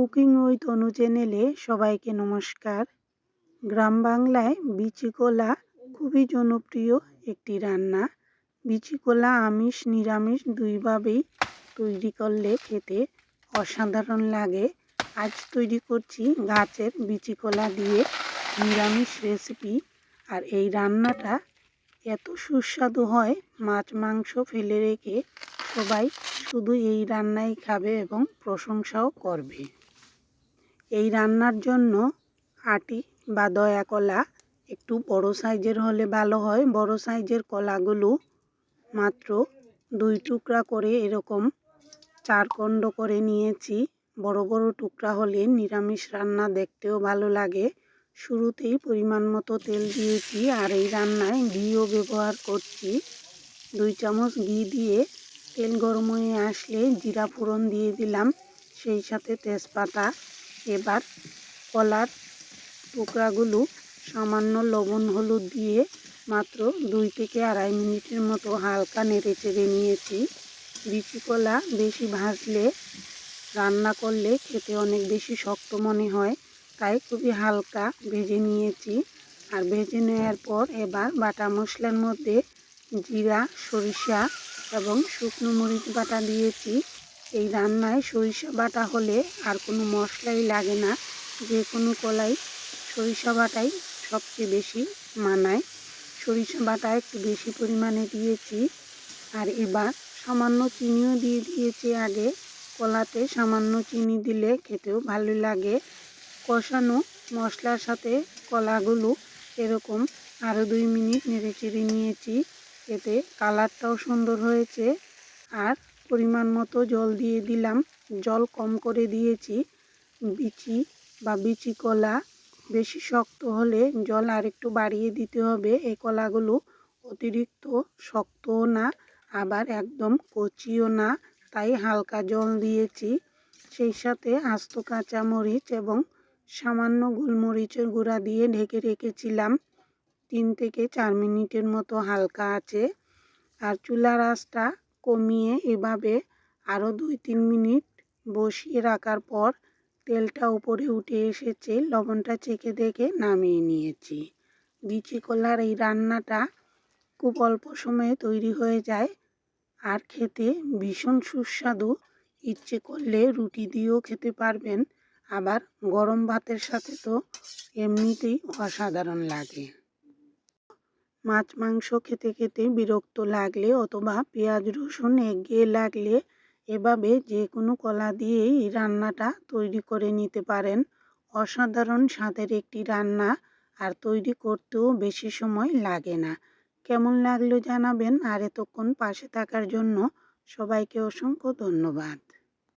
Cooking ওই তনু চ্যানেলে সবাইকে নমস্কার। গ্রাম বাংলায় বিচি কলা খুবই জনপ্রিয় একটি রান্না। বিচি কলা আমিষ, নিরামিষ দুইভাবেই তৈরি করলে খেতে অসাধারণ লাগে। আজ তৈরি করছি গাছের বিচি কলা দিয়ে নিরামিষ রেসিপি। আর এই রান্নাটা এত সুস্বাদু হয়, মাছ, মাংস ফেলে রেখে সবাই শুধু এই রান্নাই খাবে এবং প্রশংসাও করবে। এই রান্নার জন্য আটি বা দয়া কলা একটু বড় সাইজের হলে ভালো হয়। বড় সাইজের কলাগুলো মাত্র দুই টুকরা করে এরকম চার খণ্ড করে নিয়েছি। বড় বড় টুকরা হলে নিরামিষ রান্না দেখতেও ভালো লাগে। শুরুতেই পরিমাণ মতো তেল দিয়েছি আর এই রান্নায় ঘিও ব্যবহার করছি। দুই চামচ ঘি দিয়ে তেল গরম হয়ে আসলে জিরা ফোড়ন দিয়ে দিলাম। সেই সাথে তেজপাতা, এবার কলার টুকরাগুলো, সামান্য লবণ হলুদ দিয়ে মাত্র দুই থেকে আড়াই মিনিটের মতো হালকা নেড়ে চেড়ে নিয়েছি। বিচি কলা বেশি ভাজলে, রান্না করলে খেতে অনেক বেশি শক্ত মনে হয়, তাই খুবই হালকা ভেজে নিয়েছি। আর ভেজে নেওয়ার পর এবার বাটা মশলার মধ্যে জিরা, সরিষা এবং শুকনো মরিচ বাটা দিয়েছি। এই রান্নায় সরিষা বাটা হলে আর কোনো মশলাই লাগে না। যে কোনো কলাই সরিষা বাটাই সবচেয়ে বেশি মানায়। সরিষা বাটা একটু বেশি পরিমাণে দিয়েছি। আর এবার সামান্য চিনিও দিয়ে দিয়েছি আগে। কলাতে সামান্য চিনি দিলে খেতেও ভালো লাগে। কষানো মশলার সাথে কলাগুলো এরকম আরও দুই মিনিট নেড়ে চেড়ে নিয়েছি। এতে কালারটাও সুন্দর হয়েছে। আর পরিমাণ মতো জল দিয়ে দিলাম। জল কম করে দিয়েছি। বিচি বা বিচি কলা বেশি শক্ত হলে জল আর একটু বাড়িয়ে দিতে হবে। এই কলাগুলো অতিরিক্ত শক্তও না, আবার একদম কচিও না। তাই হালকা জল দিয়েছি। সেই সাথে আস্ত কাঁচা মরিচ এবং সামান্য গোলমরিচের গুঁড়া দিয়ে ঢেকে রেখেছিলাম। তিন থেকে চার মিনিটের মতো হালকা আছে। আর চুলার আঁচটা কমিয়ে এভাবে আরও দুই তিন মিনিট বসিয়ে রাখার পর তেলটা উপরে উঠে এসেছে, লবণটা চেখে দেখে নামিয়ে নিয়েছি। বিচি কলার এই রান্নাটা খুব অল্প সময়ে তৈরি হয়ে যায় আর খেতে ভীষণ সুস্বাদু। ইচ্ছে করলে রুটি দিয়েও খেতে পারবেন, আবার গরম ভাতের সাথে তো এমনিতেই অসাধারণ লাগে। মাছ, মাংস খেতে খেতে বিরক্ত লাগলে অথবা পেঁয়াজ, রসুন এগিয়ে লাগলে এভাবে যে কোনো কলা দিয়েই রান্নাটা তৈরি করে নিতে পারেন। অসাধারণ স্বাদের একটি রান্না আর তৈরি করতেও বেশি সময় লাগে না। কেমন লাগল জানাবেন আর এতক্ষণ পাশে থাকার জন্য সবাইকে অসংখ্য ধন্যবাদ।